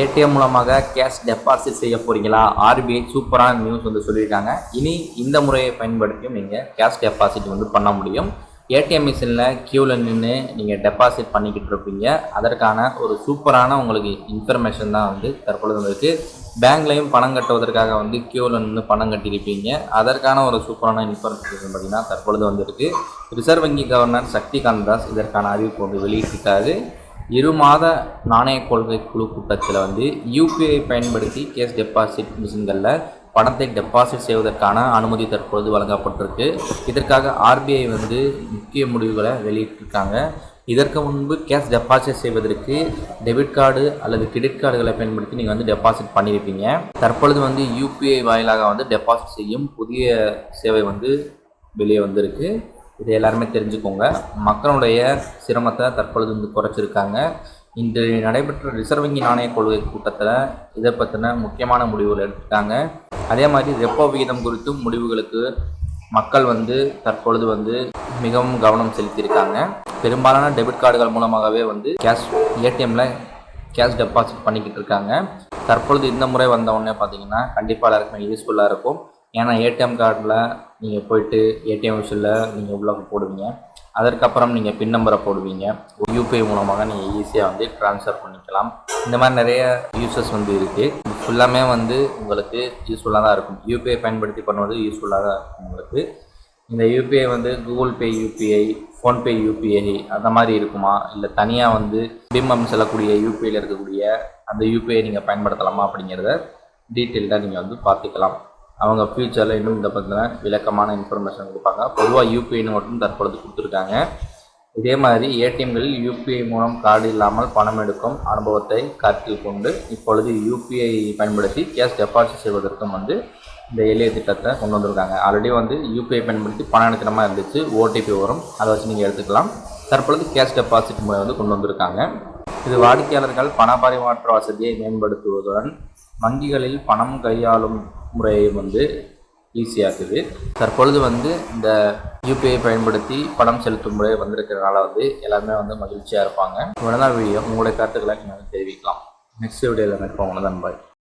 ATM மூலமாக cash deposit செய்ய போகிறீங்களா ஆர்பிஐ சூப்பரான நியூஸ் வந்து சொல்லியிருக்காங்க. இனி இந்த முறையை பயன்படுத்தியும் நீங்கள் கேஷ் டெபாசிட் வந்து பண்ண முடியும். ஏடிஎம் மிஷினில் க்யூவில் நின்று நீங்கள் டெபாசிட் பண்ணிக்கிட்டு இருப்பீங்க. அதற்கான ஒரு சூப்பரான உங்களுக்கு இன்ஃபர்மேஷன் தான் வந்து தற்பொழுது வந்திருக்கு. பேங்க்லேயும் பணம் கட்டுவதற்காக வந்து க்யூவில் நின்று பணம் கட்டியிருப்பீங்க. அதற்கான ஒரு சூப்பரான இன்ஃபர்மேஷன் பார்த்தீங்கன்னா தற்பொழுது வந்திருக்கு. ரிசர்வ் வங்கி கவர்னர் சக்திகாந்த் தாஸ் இதற்கான அறிவிப்பு வந்து வெளியிட்டிருக்காரு. இரு மாத நாணய கொள்கை குழு கூட்டத்தில் வந்து யூபிஐ பயன்படுத்தி கேஷ் டெபாசிட் மிஷின்களில் பணத்தை டெபாசிட் செய்வதற்கான அனுமதி தற்பொழுது வழங்கப்பட்டிருக்கு. இதற்காக ஆர்பிஐ வந்து முக்கிய முடிவுகளை வெளியிட்டிருக்காங்க. இதற்கு முன்பு கேஷ் டெபாசிட் செய்வதற்கு டெபிட் கார்டு அல்லது கிரெடிட் கார்டுகளை பயன்படுத்தி நீங்கள் வந்து டெபாசிட் பண்ணியிருப்பீங்க தற்பொழுது வந்து யூபிஐ வாயிலாக வந்து டெபாசிட் செய்யும் புதிய சேவை வந்து வெளியே வந்திருக்கு. இது எல்லாருமே தெரிஞ்சுக்கோங்க. மக்களுடைய சிரமத்தை தற்பொழுது வந்து குறைச்சிருக்காங்க. இன்று நடைபெற்ற ரிசர்வ் வங்கி நாணய கொள்கை கூட்டத்தில் இதை பற்றின முக்கியமான முடிவுகள் எடுத்துட்டாங்க. அதே மாதிரி ரெப்போ விகிதம் குறித்தும் முடிவுகளுக்கு மக்கள் வந்து தற்பொழுது வந்து மிகவும் கவனம் செலுத்தியிருக்காங்க. பெரும்பாலான டெபிட் கார்டுகள் மூலமாகவே வந்து கேஷ் ஏடிஎம்மில் கேஷ் டெபாசிட் பண்ணிக்கிட்டு இருக்காங்க. தற்பொழுது இந்த முறை வந்த உடனே பார்த்தீங்கன்னா கண்டிப்பாக எல்லாருக்குமே யூஸ்ஃபுல்லாக இருக்கும். ஏன்னா ஏடிஎம் கார்டில் நீங்கள் போயிட்டு ஏடிஎம் மிஷினில் நீங்கள் உள்ள போடுவீங்க. அதற்கப்புறம் நீங்கள் பின் நம்பரை போடுவீங்க. யூபிஐ மூலமாக நீங்கள் ஈஸியாக வந்து ட்ரான்ஸ்ஃபர் பண்ணிக்கலாம். இந்த மாதிரி நிறைய யூசஸ் வந்து இருக்குது ஃபுல்லாமே வந்து உங்களுக்கு யூஸ்ஃபுல்லாக தான் இருக்கும். யூபிஐ பயன்படுத்தி பண்ணுவது யூஸ்ஃபுல்லாக தான் இருக்கும் உங்களுக்கு. இந்த யூபிஐ வந்து Google Pay UPI PhonePe UPI அந்த மாதிரி இருக்குமா? இல்லை தனியாக வந்து பிம்பம் செல்லக்கூடிய யூபிஐயில் இருக்கக்கூடிய அந்த யூபிஐ நீங்கள் பயன்படுத்தலாமா அப்படிங்கிறத டீட்டெயில்டாக நீங்கள் வந்து பார்த்துக்கலாம். அவங்க ஃப்யூச்சரில் இன்னும் இந்த பற்றின விளக்கமான இன்ஃபர்மேஷன் கொடுப்பாங்க. பொதுவாக யூபிஐன்னு மட்டும் தற்பொழுது கொடுத்துருக்காங்க. இதே மாதிரி ஏடிஎம்களில் யூபிஐ மூலம் கார்டு இல்லாமல் பணம் எடுக்கும் அனுபவத்தை கருத்தில் கொண்டு இப்பொழுது யூபிஐ பயன்படுத்தி கேஷ் டெபாசிட் செய்வதற்கும் வந்து இந்த எளிய திட்டத்தை கொண்டு வந்திருக்காங்க. ஆல்ரெடி வந்து யூபிஐ பயன்படுத்தி பணம் எடுக்கிற மாதிரி இருந்துச்சு ஓடிபி வரும். அதை வச்சு நீங்கள் எடுத்துக்கலாம். தற்பொழுது கேஷ் டெபாசிட் முறை வந்து கொண்டு வந்திருக்காங்க. இது வாடிக்கையாளர்கள் பண பரிமாற்ற வசதியை மேம்படுத்துவதுடன் வங்கிகளில் பணம் கையாளும் முறையை வந்து ஈஸியாக்குது தற்பொழுது வந்து இந்த யூபிஐ பயன்படுத்தி பணம் செலுத்தும் முறை வந்திருக்கிறனால வந்து எல்லாருமே வந்து மகிழ்ச்சியாக இருப்பாங்க. இவ்வளோ வீடியோ உங்களுடைய கருத்துக்களை நீங்கள் தெரிவிக்கலாம். நெக்ஸ்ட் வீடியோவில் நிற்போம் தான் பாய்